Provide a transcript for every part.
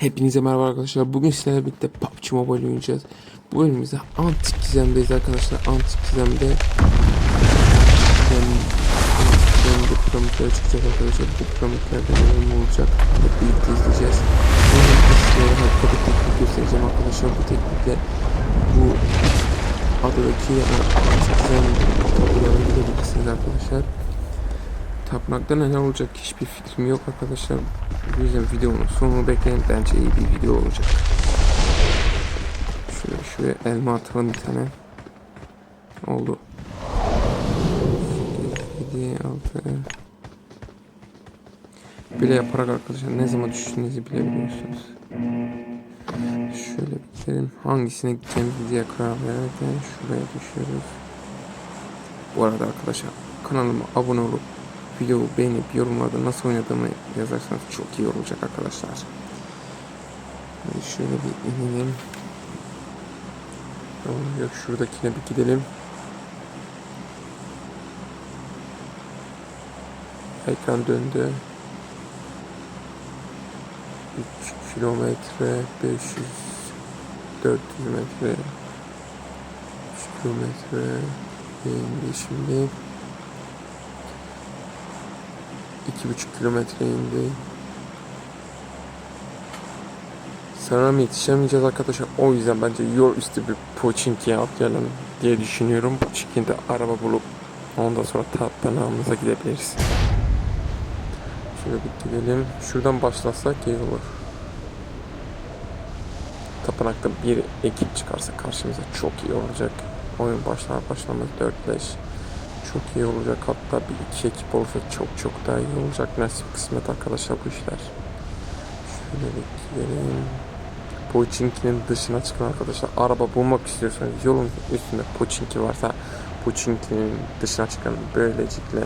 Hepinize merhaba arkadaşlar. Bugün sizlerle birlikte PUBG Mobile oynayacağız. Bu bölümümüzde antik gizemdeyiz arkadaşlar. Antik gizemde yani, antik gizemde piramitlere çıkacak arkadaşlar. Bu piramitlerde mi olacak? Hep birlikte izleyeceğiz. Öncelikle sizlere harika bir teknik göstereceğim arkadaşlar. Bu teknikle bu adadaki yani antik gizem tabularına gidebilirsiniz arkadaşlar. Tapınakta neler olacak hiçbir fikrim yok arkadaşlar. Bu yüzden videonun sonunu bekleyin. Bence iyi bir video olacak. Şöyle şuraya elma atalım bir tane. Oldu. 7, 6 Bile yaparak arkadaşlar ne zaman düştüğünüzü bilebiliyorsunuz. Şöyle bir. Hangisine gideceğimizi diye karar verirken şuraya düşüyoruz. Bu arada arkadaşlar kanalıma abone olup videoyu beğenip yorumlarda nasıl oynadığımı yazarsanız çok iyi olacak arkadaşlar. Hadi şöyle bir inelim. Yok şuradakine bir gidelim. Ekran döndü. 3 kilometre 500 400 metre 3 kilometre indi şimdi. 2,5 kilometre indi. Sanırım yetişemeyeceğiz arkadaşlar. O yüzden bence yol üstü bir Pochinki'ye atlayalım diye düşünüyorum. Pochinki'de araba bulup ondan sonra tapınağımıza gidebiliriz. Şöyle bir gidelim. Şuradan başlasak iyi olur. Tapınakta bir ekip çıkarsa karşımıza çok iyi olacak. Oyun başlar başlamaz 4-5 çok iyi olacak. Hatta bir iki ekip olsa çok çok daha iyi olacak. Nasip kısmet arkadaşlar bu işler. Şöyle bir gidelim. Pochinki'nin dışına çıkın arkadaşlar. Araba bulmak istiyorsanız yolun üstünde Pochinki varsa Pochinki'nin dışına çıkın. Böylelikle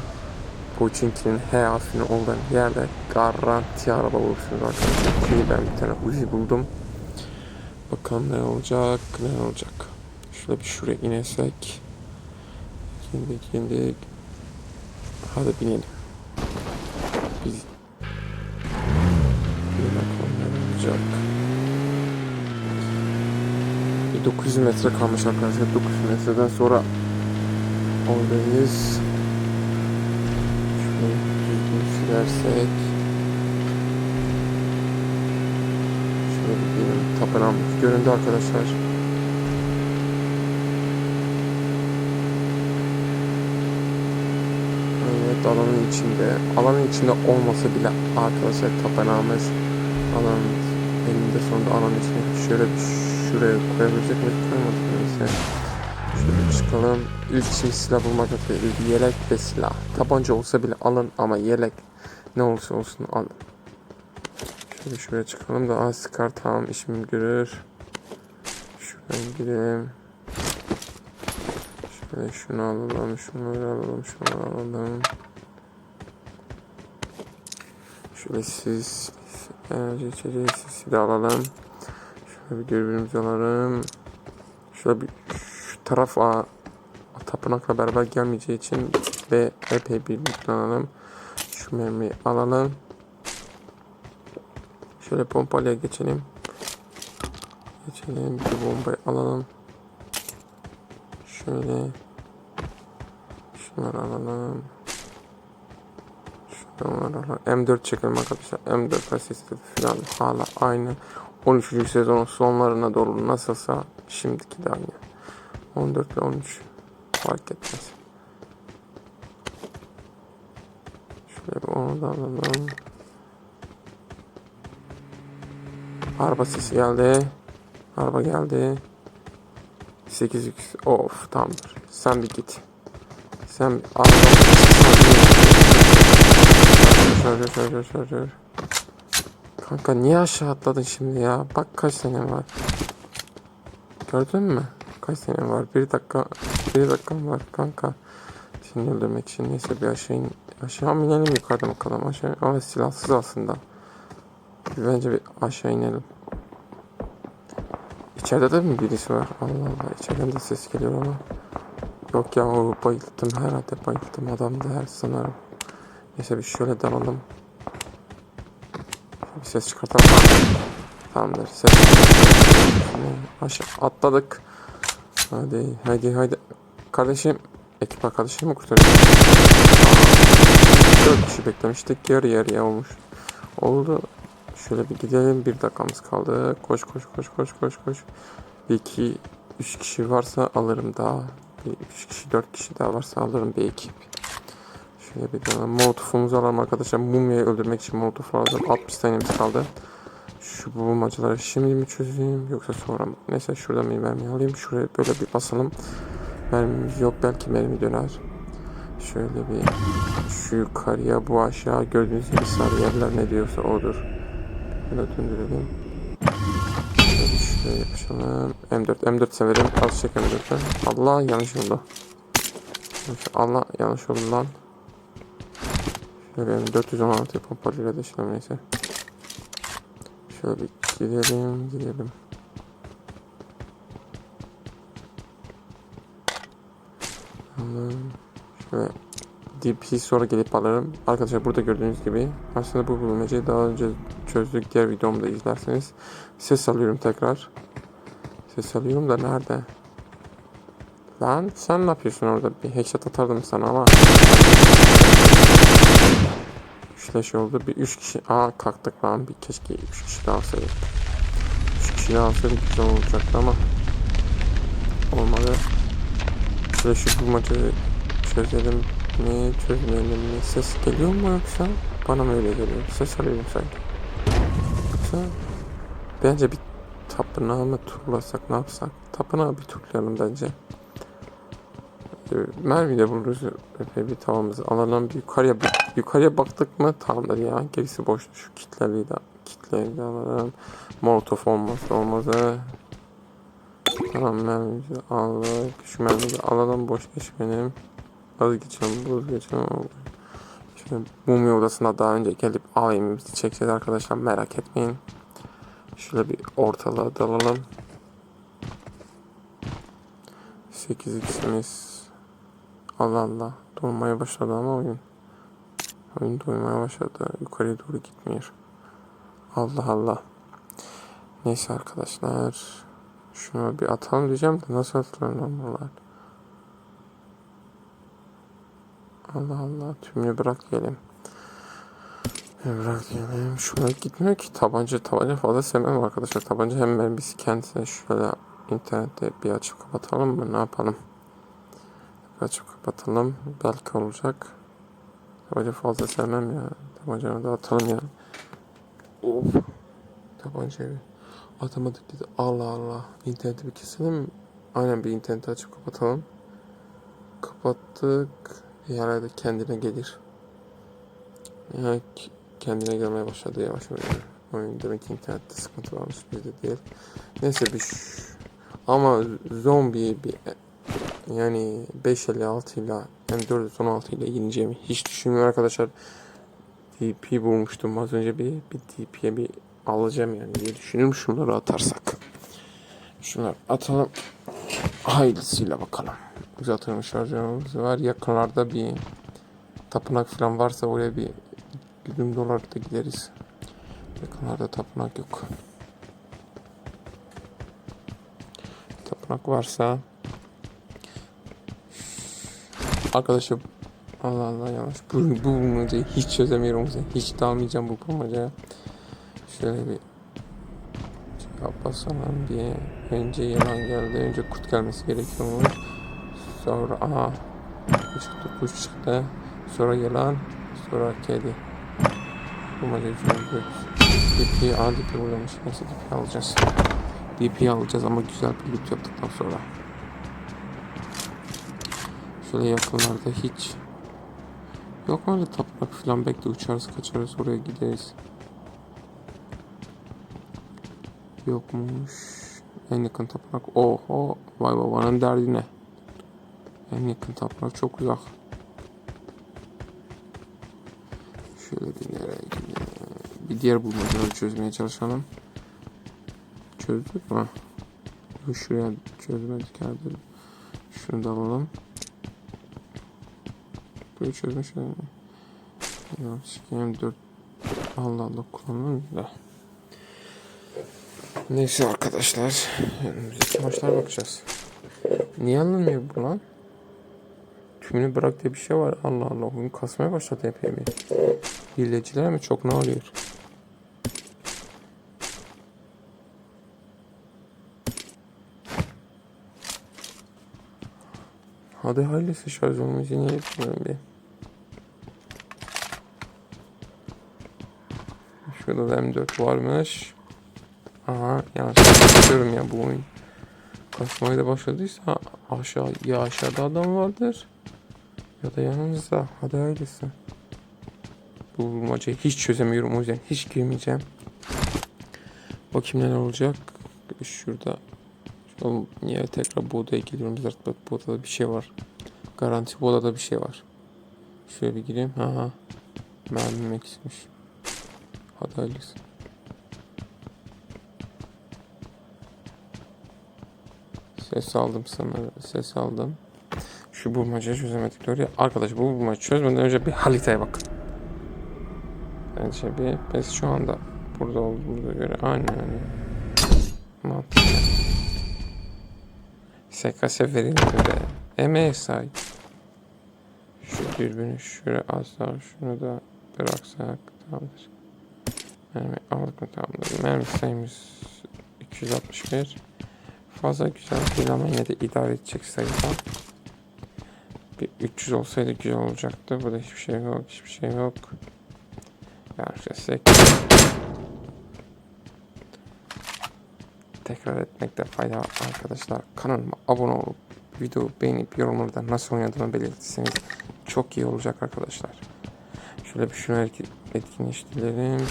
Pochinki'nin H harfinin olduğu yerde garanti araba bulursunuz arkadaşlar. Şimdi ben bir tane Uzi buldum. Bakalım ne olacak, ne olacak. Şöyle bir şuraya inesek. Şimdi şimdi hadi binelim. Biz olacak. Bir 900 metre kalmış arkadaşlar. 900 metreden sonra oradayız. Şöyle düzgün sürersek. Şöyle bir. Tapınağımız göründü arkadaşlar. Evet alanın içinde. Alanın içinde olmasa bile arkadaşlar tapınağımız alanın elinde sonunda alanın içine şöyle şuraya koyabilecek miyiz? Koymadık neyse. Şöyle çıkalım. İlk şimdi silah bulmak üzere ilk yelek ve silah. Tabanca olsa bile alın ama yelek ne olursa olsun alın. Şöyle şuraya çıkalım da az sıkar tamam işimi görür. Şuradan gidelim. Şöyle şunu alalım, şunları alalım, şunları alalım. Şöyle siz enerji içeceği de alalım. Şöyle bir dürbünümüzü alalım. Şöyle bir şu tarafa tapınakla beraber gelmeyeceği için ve epey bir alalım. Şu mermiyi alalım. Şöyle pompalıya geçelim. Geçelim. Bir bombayı alalım. Şöyle. Şunları alalım. Şunları alalım. M4 çekelim arkadaşlar. M4 asistli falan hala aynı. 13. sezonun sonlarına doğru nasılsa şimdiki de aynı. 14 ile 13 fark etmez. Şöyle bir onu da alalım. Araba sesi geldi. Araba geldi. 8 x of tamamdır. Sen bir git. Sen araba Şöyle şöyle şöyle. Kanka niye aşağı atladın şimdi ya? Bak kaç sene var. Gördün mü? Kaç sene var? Bir dakika. Bir dakikam var kanka. Seni öldürmek için neyse bir aşağı in. Aşağı mı inelim yukarıda bakalım aşağı. Ama silahsız aslında. Bence bir aşağı inelim. İçeride de mi birisi var? Allah Allah içeriden de ses geliyor ama. Yok ya o bayılttım herhalde bayılttım adam da her sanırım. Neyse bir şöyle dalalım. Bir ses çıkartalım. Tamamdır. Ses. Aşağı atladık. Hadi hadi hadi. Kardeşim. Ekip arkadaşını mı kurtarıyor? Dört kişi beklemiştik. Yarı yarıya olmuş. Oldu. Şöyle bir gidelim. Bir dakikamız kaldı. Koş koş koş koş koş koş. Bir iki, üç kişi varsa alırım daha. Bir üç kişi, dört kişi daha varsa alırım bir ekip. Şöyle bir tane molotofumuzu alalım arkadaşlar. Mumyayı öldürmek için molotof lazım. 60 tanemiz kaldı. Şu bulmacaları şimdi mi çözeyim yoksa sonra mı? Neyse şuradan bir mermi alayım. Şuraya böyle bir basalım. Mermimiz yok belki mermi döner. Şöyle bir şu yukarıya bu aşağı gördüğünüz gibi sarı yerler ne diyorsa odur. Böyle döndürelim. Şöyle şuraya yapışalım. M4 M4 severim. Az çek M4'ten. Allah yanlış oldu. Allah yanlış oldu lan. Şöyle 416 pompalıyla deşelim neyse. Şöyle gidelim gidelim. Tamam. Şöyle DP sonra gelip alırım. Arkadaşlar burada gördüğünüz gibi aslında bu bulmacayı daha önce çözdük. Diğer videomda izlerseniz. Ses alıyorum tekrar. Ses alıyorum da nerede? Lan sen ne yapıyorsun orada? Bir headshot atardım sana ama. Üçleş oldu. Bir üç kişi. Aa kalktık lan. Bir keşke üç kişi daha alsaydık. Üç kişi daha alsaydık güzel olacaktı ama. Olmadı. Şöyle şu bulmacayı çözelim mi çözmeyelim mi? Ses geliyor mu yoksa? Bana mı öyle geliyor? Ses alıyorum sanki. Yoksa bence bir tapınağı mı turlasak ne yapsak? Tapınağı bir turlayalım bence. Ee, Mermi de buluruz. Öyle bir tavamızı alalım. Bir yukarıya, yukarıya baktık mı tamamdır ya. Gerisi boş. Şu kitleri de, kitleri de alalım. Molotof olmazsa olmazı. Tamam mermimizi aldık. Şu mermiyi alalım. Boş geçmeyelim. Az geçelim. Buz geçelim. Şimdi mumya odasına daha önce gelip AVM'imizi çekeceğiz arkadaşlar. Merak etmeyin. Şöyle bir ortalığa dalalım. 8x'imiz Allah Allah dolmaya başladı ama oyun. Oyun doymaya başladı. Yukarıya doğru gitmiyor. Allah Allah. Neyse arkadaşlar. Şunu bir atalım diyeceğim de nasıl atılır lan bunlar? Allah Allah. Tümünü bırak diyelim. Bırak diyelim. Şuna gitmiyor ki. Tabanca tabanca fazla sevmem arkadaşlar. Tabanca hem mermisi kendisine şöyle internette bir açıp kapatalım mı? Ne yapalım? Bir açıp kapatalım. Belki olacak. Tabanca fazla sevmem ya. Tabancayı da atalım ya. Of. Tabancayı atamadık dedi. Allah Allah. İnterneti bir keselim? Aynen bir interneti açıp kapatalım. Kapattık. Herhalde kendine gelir. Yani kendine gelmeye başladı yavaş yavaş. Oyun demek ki internette sıkıntı varmış bizde değil. Neyse bir ama zombi bir yani 556 ile yani 416 ile yeneceğimi hiç düşünmüyorum arkadaşlar. DP bulmuştum az önce bir bir DP'ye bir alacağım yani diye düşünüyorum şunları atarsak. Şunları atalım. Hayırlısıyla bakalım. Uzatılmış şarjörümüz var. Yakınlarda bir tapınak falan varsa oraya bir güdüm dolar da gideriz. Yakınlarda tapınak yok. Tapınak varsa Arkadaşlar Allah Allah yanlış. Bu, bu bulmacayı hiç çözemiyorum. Hiç dalmayacağım bu bulmacaya. Şöyle bir cevap basalım diye. Önce yalan geldi. Önce kurt gelmesi gerekiyormuş. Sonra aha kuş çıktı kuş çıktı. Sonra yılan. Sonra kedi. Bulmacayı çözdük. DP, aa DP bulamış. Neyse DP alacağız. DP alacağız ama güzel bir loot yaptıktan sonra. Şöyle yakınlarda hiç Yok öyle tapınak falan bekle uçarız kaçarız oraya gideriz. Yokmuş. En yakın tapınak. Oho. Vay babanın derdi ne? En yakın tapınak çok uzak. Şöyle bir nereye gidelim. Bir diğer bulmacaları çözmeye çalışalım. Çözdük mü? Şuraya çözmedik herhalde. Şunu da alalım. Böyle çözmüş yani. Yanlış M4 Allah Allah kullanılır da. Neyse arkadaşlar. Önümüzdeki maçlara bakacağız. Niye alınmıyor bu lan? Tümünü bırak diye bir şey var. Allah Allah. Oyun kasmaya başladı epey bir. Hileciler mi çok ne oluyor? Hadi hayırlısı şarj olmayınca niye yapmıyorum bir. Şurada da M4 varmış. Aha yanlış yapıyorum ya bu oyun. Kasmaya da başladıysa aşağı ya aşağıda adam vardır ya da yanınızda. Hadi hayırlısı. Bu bulmacayı hiç çözemiyorum o yüzden hiç girmeyeceğim. Bakayım neler olacak. Şurada. Oğlum niye tekrar bu odaya geliyorum zaten bak bu odada bir şey var. Garanti bu odada bir şey var. Şöyle bir gireyim. Aha. Mermim eksikmiş. Hadi hayırlısı. Ses aldım sanırım. Ses aldım. Şu bulmacayı çözemedik doğru ya. Arkadaş bu bulmacayı çözmeden önce bir haritaya bakın. Bence bir biz şu anda burada olduğumuza göre aynen öyle. Mantıklı. SKS de. Emeğe sahip. Şu dürbünü şuraya daha şunu da bıraksak tamamdır. Mermi aldık mı tamamdır. Mermi sayımız 261. Fazla güzel değil ama yine de idare edecek sayıda. Bir 300 olsaydı güzel olacaktı. Burada hiçbir şey yok. Hiçbir şey yok. Gerçekten tekrar etmekte fayda var arkadaşlar. Kanalıma abone olup video beğenip yorumlarda nasıl oynadığımı belirtirseniz çok iyi olacak arkadaşlar. Şöyle bir şunu etki- etkinleştirelim.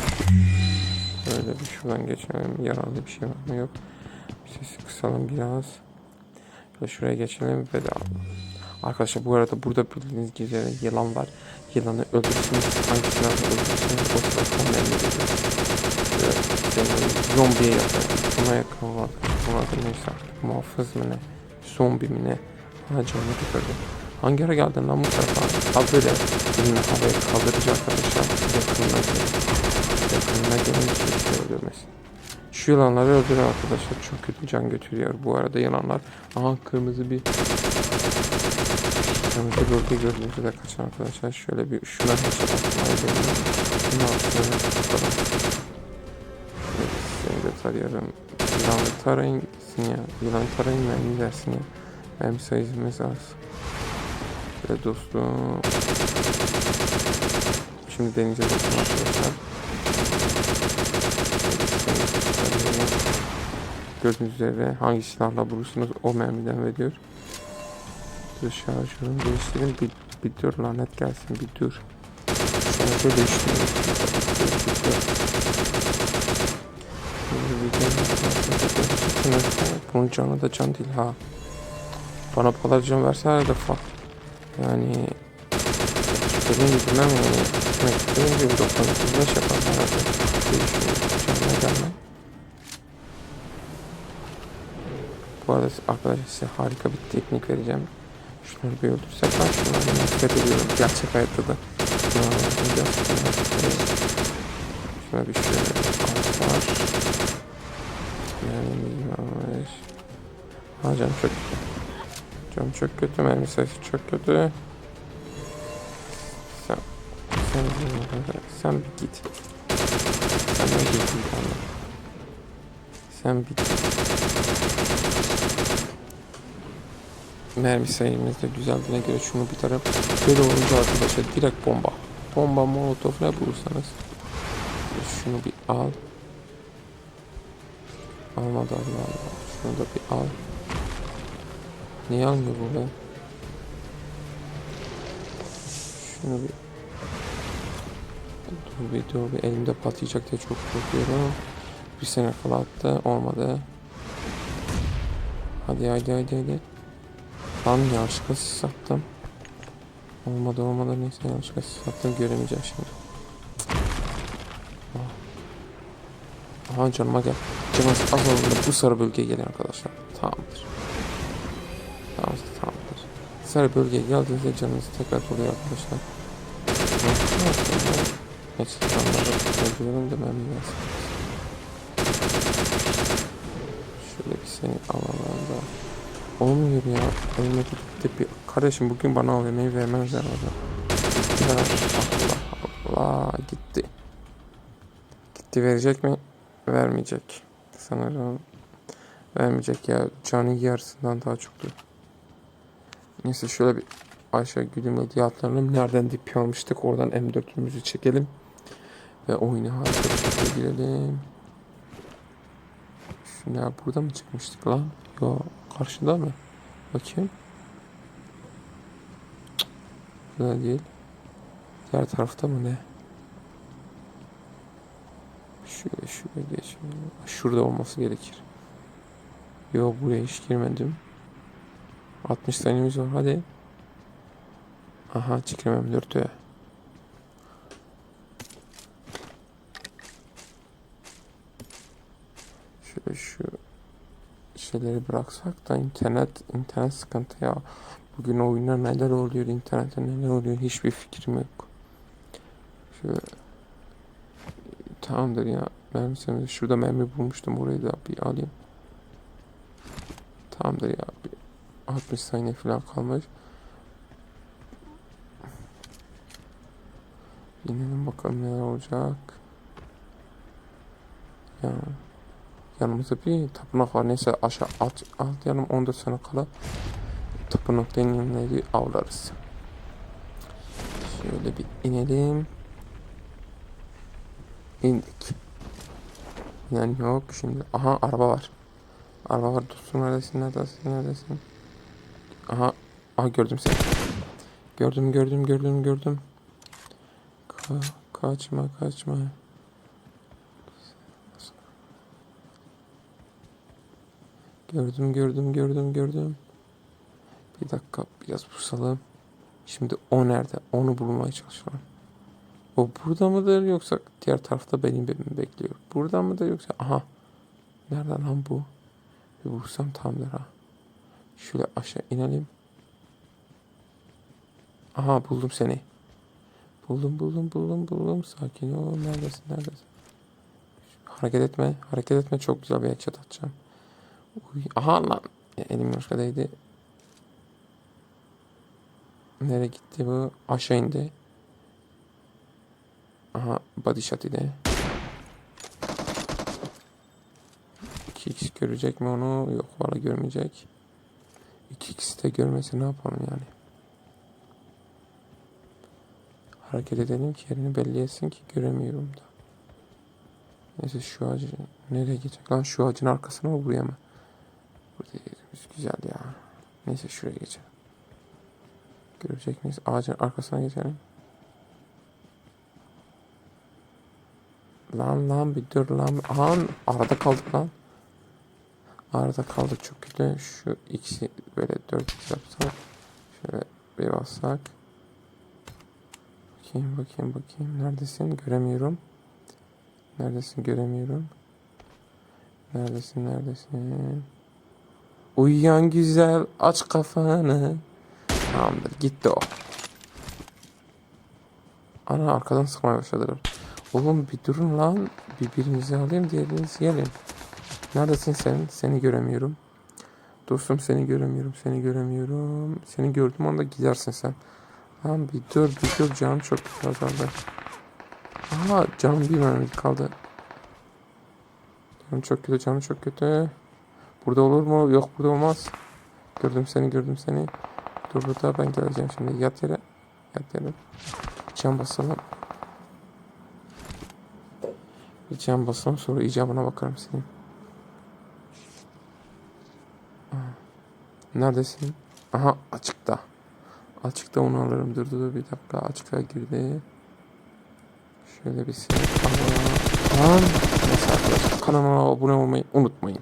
Böyle bir şuradan geçelim. Yararlı bir şey var mı yok. Sesi kısalım biraz. Şöyle şuraya geçelim ve devam. Arkadaşlar bu arada burada bildiğiniz gibi yılan var. Yılanı öldürsünüz. Hangisini öldürsünüz o sırada. Seni zombiye yakın. Buna yakın olan. Buna da neyse artık. Muhafız mı ne? Zombi mi ne? Ha canını tükürdü. Hangi ara geldin lan bu tarafa? Ha böyle elini havaya kaldırıcı arkadaşlar. Yakınına gelin. Yakınına gelin hiçbir şey öldürmesin. Şu yılanları öldüren arkadaşlar çok kötü can götürüyor. Bu arada yılanlar. Aha kırmızı bir Kırmızı bölge gördüğünüzde de kaçan arkadaşlar şöyle bir şuna headshot atmayı deniyorum. Atmayı tutalım. Evet, seni de tarıyorum. Yılanı tarayın gitsin ya. Yılanı tarayın mermi dersin ya. Mermi sayımız az. Şöyle dostum. Şimdi deneyeceğiz dostum arkadaşlar. Gördüğünüz üzere hangi silahla vurursunuz o mermiden veriyor. Dur şarjörümü değiştireyim bir, bir dur lanet gelsin bir dur. Şarjör değiştireyim. Bir dur, bir dur. Şimdi bir de- Bunun canı da can değil ha. Bana bu kadar can verseler de fark. Yani dediğim gibi ben yani gitmek istediğim gibi 99 yapar herhalde. Değişiyor. Gelmem. Bu arada arkadaşlar size harika bir teknik vereceğim. Şunları bir öldürsek ben şunları nefret ediyorum. Gerçek hayatta da. Gerçekten nefret ediyorum. Şuna bir alt var. Ha canım çok kötü. Canım çok kötü. Mermi sayısı çok kötü. Sen, sen, sen bir git. Sen bir git. Sen bir git. mermi sayımız da güzeldiğine göre şunu bir taraf böyle olunca arkadaşlar direkt bomba bomba molotof ne bulursanız şunu bir al almadı Allah Allah şunu da bir al niye almıyor bu be şunu bir dur bir dur bir elimde patlayacak diye çok korkuyorum bir sene falan attı olmadı hadi hadi hadi hadi Lan yanlışlıkla sis attım. Olmadı olmadı neyse yanlışlıkla sis attım göremeyeceğim şimdi. Ah. Aha canıma gel. Canımız az olduğunda bu sarı bölgeye gelin arkadaşlar. Sarı bölgeye geldiğinizde canınız tekrar doluyor arkadaşlar. Neyse canları öldürelim de ben gelsin. Şöyle bir seni alalım da. Olmuyor ya. Elime tutup bir... Kardeşim bugün bana o yemeği lazım. Ya, Allah Allah gitti. Gitti verecek mi? Vermeyecek. Sanırım vermeyecek ya. Canı yarısından daha çoktu. Neyse şöyle bir Ayşe Gül'ümle diye atlanalım. Nereden dip almıştık? Oradan M4'ümüzü çekelim. Ve oyuna harika girelim. Şuna burada mı çıkmıştık lan? Yo karşıda mı? Bakayım. Burada değil. Diğer tarafta mı ne? Şöyle şöyle geç. Şurada olması gerekir. Yo buraya hiç girmedim. 60 saniyemiz var hadi. Aha çıkmam 4'e. Şöyle şu şeyleri bıraksak da internet internet sıkıntı ya. Bugün oyunda neler oluyor, internette neler oluyor hiçbir fikrim yok. Şöyle tamamdır ya. Mermi şurada mermi bulmuştum orayı da bir alayım. Tamamdır ya. Bir 60 saniye falan kalmış. İnelim bakalım neler olacak. Ya yanımızda bir tapınak var. Neyse aşağı alt, alt yanım 14 sene kala tapınak deneyimleri avlarız. Şöyle bir inelim. İndik. Yani yok şimdi. Aha araba var. Araba var. Dostum neredesin? Neredesin? Neredesin? Aha. Aha gördüm seni. Gördüm gördüm gördüm gördüm. Ka kaçma kaçma. Gördüm gördüm gördüm gördüm. Bir dakika biraz pusalım. Şimdi o nerede? Onu bulmaya çalışıyorum. O burada mıdır yoksa diğer tarafta beni bekliyor. Burada mıdır yoksa aha. Nerede lan bu? Bir bulsam tamdır ha. Şöyle aşağı inelim. Aha buldum seni. Buldum buldum buldum buldum. Sakin ol. Neredesin neredesin? Hareket etme. Hareket etme. Çok güzel bir headshot atacağım. Uy. Aha lan. Ya, elim başka değdi. Nereye gitti bu? Aşağı indi. Aha body shot ile. 2x görecek mi onu? Yok valla görmeyecek. 2x de görmese ne yapalım yani? Hareket edelim ki yerini belli etsin ki göremiyorum da. Neyse şu ağacı nereye geçecek lan şu ağacın arkasına mı buraya mı? Burada yerimiz güzel ya. Neyse şuraya geçelim. Görecek miyiz? Ağacın arkasına geçelim. Lan lan bir dur lan. Aha arada kaldık lan. Arada kaldık çok kötü. Şu ikisi böyle dört yapsak. Şöyle bir bassak. Bakayım bakayım bakayım. Neredesin? Göremiyorum. Neredesin? Göremiyorum. Neredesin? Neredesin? Uyuyan güzel aç kafanı. Tamamdır gitti o. Ana arkadan sıkmaya başladılar. Oğlum bir durun lan. Birbirinizi alayım diğerinizi yiyelim. Neredesin sen? Seni göremiyorum. Dostum seni göremiyorum. Seni göremiyorum. Seni gördüğüm anda gidersin sen. Tamam bir dur bir dur canım çok azaldı. Aha canım bir mermi kaldı. Canım çok kötü canım çok kötü. Burada olur mu? Yok burada olmaz. Gördüm seni gördüm seni. Dur burada ben geleceğim şimdi. Yat yere. Yat yere. Can basalım. Bir can basalım sonra icabına bakarım senin. Neredesin? Aha açıkta. Açıkta onu alırım. Dur dur bir dakika. Açıkta girdi. Şöyle bir şey. Aman. Neyse arkadaşlar kanalıma abone olmayı unutmayın.